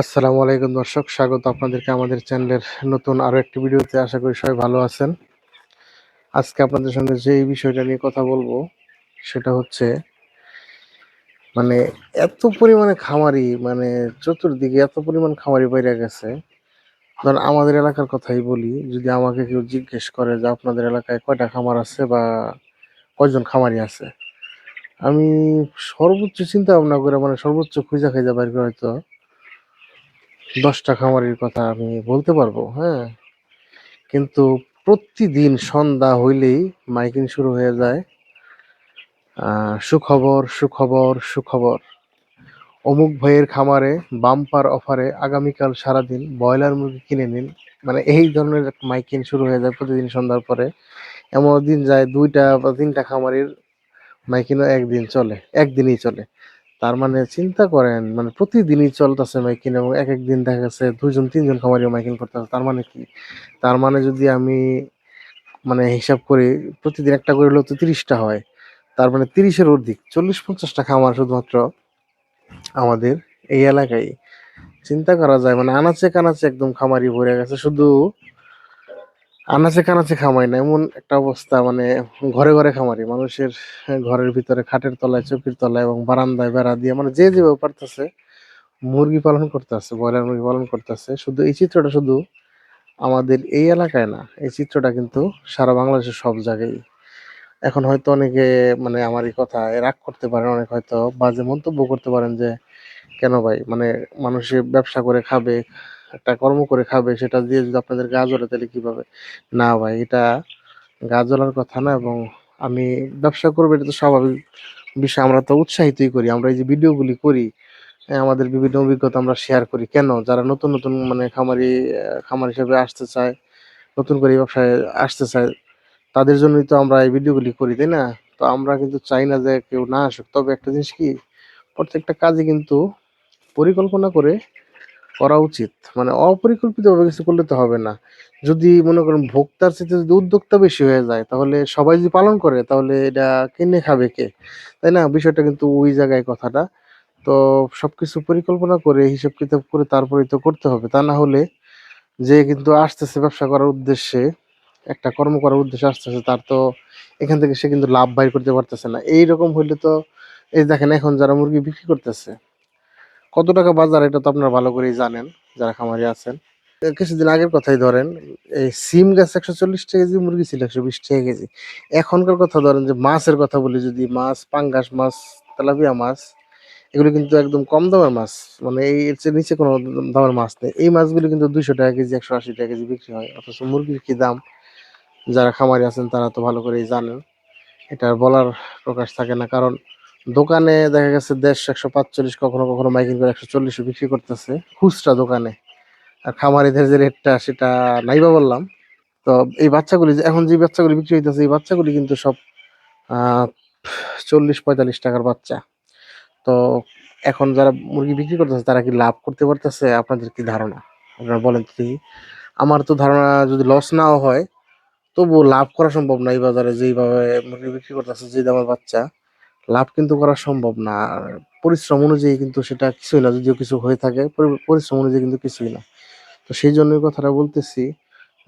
আসসালামু আলাইকুম দর্শক, স্বাগত আপনাদেরকে আমাদের চ্যানেলের নতুন আরও একটি ভিডিওতে। আশা করি সবাই ভালো আছেন। আজকে আপনাদের সঙ্গে যে বিষয়টা নিয়ে কথা বলব, সেটা হচ্ছে মানে এত পরিমাণে খামারি মানে চতুর্দিকে এত পরিমাণ খামারি বাইরে গেছে। ধরেন আমাদের এলাকার কথাই বলি, যদি আমাকে কেউ জিজ্ঞেস করে যে আপনাদের এলাকায় কয়টা খামার আছে বা কয়জন খামারি আছে, আমি সর্বোচ্চ চিন্তা ভাবনা করে মানে সর্বোচ্চ খুঁজা খুঁজা বাইর করে হয়তো দশটা খামারির কথা আমি বলতে পারব হ্যাঁ। কিন্তু প্রতিদিন সন্ধ্যা হইলেই মাইকিং শুরু হয়ে যায়। সুখবর সুখবর সুখবর। অমুক ভাইয়ের খামারে বাম্পার অফারে আগামীকাল সারাদিন ব্রয়লার মুরগি কিনে নিন। মানে এই ধরনের মাইকিং শুরু হয়ে যায় প্রতিদিন সন্ধ্যার পরে। এমন দিন যায় দুইটা বা তিনটা খামারের মাইকিংও একদিন চলে, একদিনই চলে। তার মানে চিন্তা করেন মানে প্রতিদিনই চলতেছে মাইকিং এবং এক একদিন দেখা যাচ্ছে দুইজন, তিনজন খামারি মাইকিং করতেছে, তার মানে কি? তার মানে যদি আমি মানে হিসাব করি, প্রতিদিন একটা করে হলেও তো তিরিশটা হয়, তার মানে তিরিশের অধিক চল্লিশ পঞ্চাশটা খামার শুধুমাত্র আমাদের এই এলাকায়। চিন্তা করা যায় মানে আনাচে কানাচে একদম খামারি ভরে গেছে, শুধু আনাচে কানাচে খামাই না, এমন একটা অবস্থা মানে ঘরে ঘরে খামারি। মানুষের ঘরের ভিতরে, খাটের তলায়, চৌকির তলায় এবং বারান্দায় বেড়া দিয়ে মানে যে যেভাবে পারতেছে, মুরগি পালন করতেছে ব্রয়লার মুরগি পালন করতেছে শুধু এই চিত্রটা শুধু আমাদের এই এলাকায় না, এই চিত্রটা কিন্তু সারা বাংলাদেশের সব জায়গায় এখন হয়তো অনেকে মানে আমার এই কথা রাগ করতে পারেন, অনেক হয়তো বাজে মন্তব্য করতে পারেন যে, কেন ভাই? মানে মানুষে ব্যবসা করে খাবে একটা কর্ম করে খাবে সেটা দিয়ে যদি আপনাদের গা জ্বলে তাহলে কীভাবে? না ভাই এটা গা জ্বলার কথা না এবং আমি ব্যবসা করব এটা তো স্বাভাবিক বিষয়। আমরা তো উৎসাহিতই করি আমরা এই যে ভিডিওগুলি করি হ্যাঁ, আমাদের বিভিন্ন অভিজ্ঞতা আমরা শেয়ার করি। কেন? যারা নতুন নতুন মানে খামারি খামার হিসেবে আসতে চায় নতুন করে ব্যবসায় আসতে চায় তাদের জন্যই তো আমরা এই ভিডিওগুলি করি তাই না? তো আমরা কিন্তু চাই না যে কেউ না আসুক। তবে একটা জিনিস কি প্রত্যেকটা কাজে কিন্তু পরিকল্পনা করে করা উচিত। মানে অপরিকল্পিতভাবে কিছু করলে তো হবে না। যদি মনে করেন ভোক্তার সাথে যদি উদ্যোক্তা বেশি হয়ে যায়, তাহলে সবাই যদি পালন করে, তাহলে এটা কিনে খাবে কে? তাই না? বিষয়টা কিন্তু ওই জায়গায় কথাটা। তো সবকিছু পরিকল্পনা করে, হিসাব কিতাব করে তারপরে তো করতে হবে। তা না হলে যে কিন্তু আসতেছে ব্যবসা করার উদ্দেশ্যে, একটা কর্ম করার উদ্দেশ্যে আসতেছে, তার তো এখান থেকে সে কিন্তু লাভ বাইর করতে পারতেছে না। এইরকম হইলে তো, এই দেখেন এখন যারা মুরগি বিক্রি করতেছে কত টাকা বাজার এটা তো আপনারা ভালো করেই জানেন, যারা খামারি আছেন। কিছুদিন আগের কথাই ধরেন, এই সিম গাছ একশো চল্লিশ টাকা কেজি, মুরগি ছিল একশো বিশ টাকা কেজি। এখনকার কথা ধরেন যে মাছের কথা বলি, যদি মাছ, পাঙ্গাস মাছ, তেলাপিয়া মাছ, এগুলো কিন্তু একদম কম দামের মাছ। মানে এই নিচে কোনো দামের মাছ নেই। এই মাছগুলো কিন্তু দুইশো টাকা কেজি, একশো আশি টাকা কেজি বিক্রি হয়। অথচ মুরগির কি দাম? যারা খামারি আছেন তারা তো ভালো করেই জানেন। এটা বলার প্রকাশ থাকে না, কারণ দোকানে দেখা গেছে দেড়শো, একশো পাঁচচল্লিশ, কখনো কখনো মাইকিং করে একশো চল্লিশও বিক্রি করতেছে। খুচরা দোকানে। আর খামারিদের যে রেটটা, সেটা নাইবা বললাম। তো এই বাচ্চাগুলি যে এখন যে বাচ্চাগুলি বিক্রি হইতেছে, এই বাচ্চাগুলি কিন্তু সব চল্লিশ, পঁয়তাল্লিশ টাকার বাচ্চা। তো এখন যারা মুরগি বিক্রি করতেছে, তারা কি লাভ করতে পারতেছে? আপনাদের কি ধারণা? আপনারা বলেন তো আমার তো ধারণা যদি লস নাও হয়, তবুও লাভ করা সম্ভব না এই বাজারে, যেইভাবে মুরগি বিক্রি করতেছে যে দামের বাচ্চা। লাভ কিন্তু করা সম্ভব না। পরিশ্রম অনুযায়ী কিন্তু সেটা কিছুই না, যদিও কিছু হয়ে থাকে পরিশ্রম অনুযায়ী কিন্তু কিছুই না। তো সেই জন্যই কথাটা বলতেছি,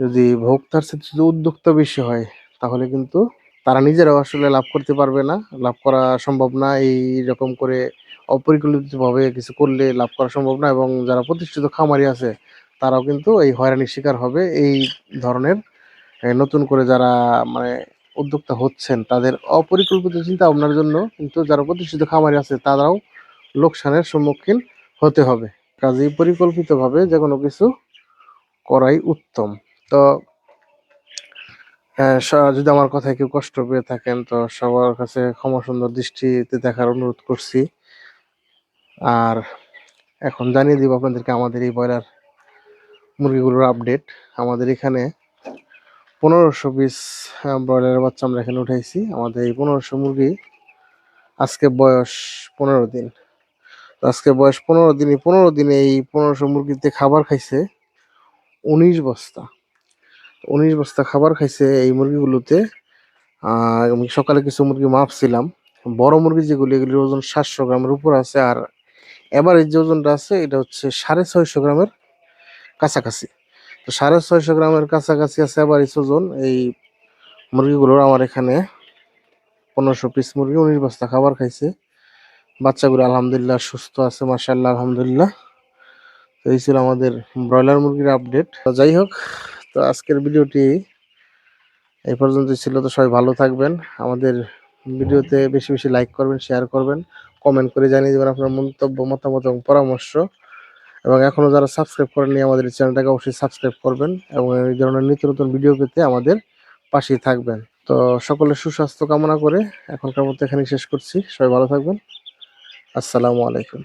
যদি ভোক্তার ক্ষেত্রে যদি উদ্যোক্তা বেশি হয়, তাহলে কিন্তু তারা নিজেরাও আসলে লাভ করতে পারবে না। লাভ করা সম্ভব না এই রকম করে অপরিকল্পিতভাবে কিছু করলে লাভ করা সম্ভব না এবং যারা প্রতিষ্ঠিত খামারি আছে, তারাও কিন্তু এই হয়রানির শিকার হবে। এই ধরনের নতুন করে যারা মানে উদ্যোক্তা হচ্ছেন, তাদের অপরিকল্পিত চিন্তা ভাবনার জন্য কিন্তু যারা প্রতিষ্ঠিত খামারি আছে, তারাও লোকসানের সম্মুখীন হতে হবে। কাজেই পরিকল্পিতভাবে যে কোনো কিছু করাই উত্তম। তো যদি আমার কথায় কেউ কষ্ট পেয়ে থাকেন, তো সবার কাছে ক্ষমা সুন্দর দৃষ্টিতে দেখার অনুরোধ করছি। আর এখন জানিয়ে দিব আপনাদেরকে আমাদের এই ব্রয়লার মুরগিগুলোর আপডেট। আমাদের এখানে পনেরোশো পিস ব্রয়লারের বাচ্চা আমরা এখানে উঠাইছি। আমাদের এই পনেরোশো মুরগি আজকে বয়স পনেরো দিন। আজকে বয়স পনেরো দিন পনেরো দিনে এই পনেরোশো মুরগিতে খাবার খাইছে উনিশ বস্তা। উনিশ বস্তা খাবার খাইছে এই মুরগিগুলোতে। আমি সকালে কিছু মুরগি মাপছিলাম। বড় মুরগি যেগুলি, এগুলির ওজন সাতশো গ্রামের উপর আছে। আর এই যে ওজনটা আছে, এটা হচ্ছে সাড়ে ছয়শো গ্রামের কাছাকাছি। তো সাড়ে ছয়শো গ্রামের কাছাকাছি আছে আবার এই ওজন এই মুরগিগুলোর আমার এখানে পনেরোশো পিস মুরগি উনিশ বস্তা খাবার খাইছে। বাচ্চাগুলো আলহামদুলিল্লাহ সুস্থ আছে মাসাল্লাহ আলহামদুলিল্লাহ। তো এই ছিল আমাদের ব্রয়লার মুরগির আপডেট। যাই হোক, তো আজকের ভিডিওটি এই পর্যন্ত ছিল। তো সবাই ভালো থাকবেন। আমাদের ভিডিওতে বেশি বেশি লাইক করবেন শেয়ার করবেন কমেন্ট করে জানিয়ে দেবেন আপনার মন্তব্য, মতামত এবং পরামর্শ। এবং এখনও যারা সাবস্ক্রাইব করেননি আমাদের চ্যানেলটাকে অবশ্যই সাবস্ক্রাইব করবেন এবং এই ধরনের নিত্য নতুন ভিডিও পেতে আমাদের পাশেই থাকবেন। তো সকলের সুস্বাস্থ্য কামনা করে এখনকার মতো এখানেই শেষ করছি। সবাই ভালো থাকবেন। আসসালামু আলাইকুম।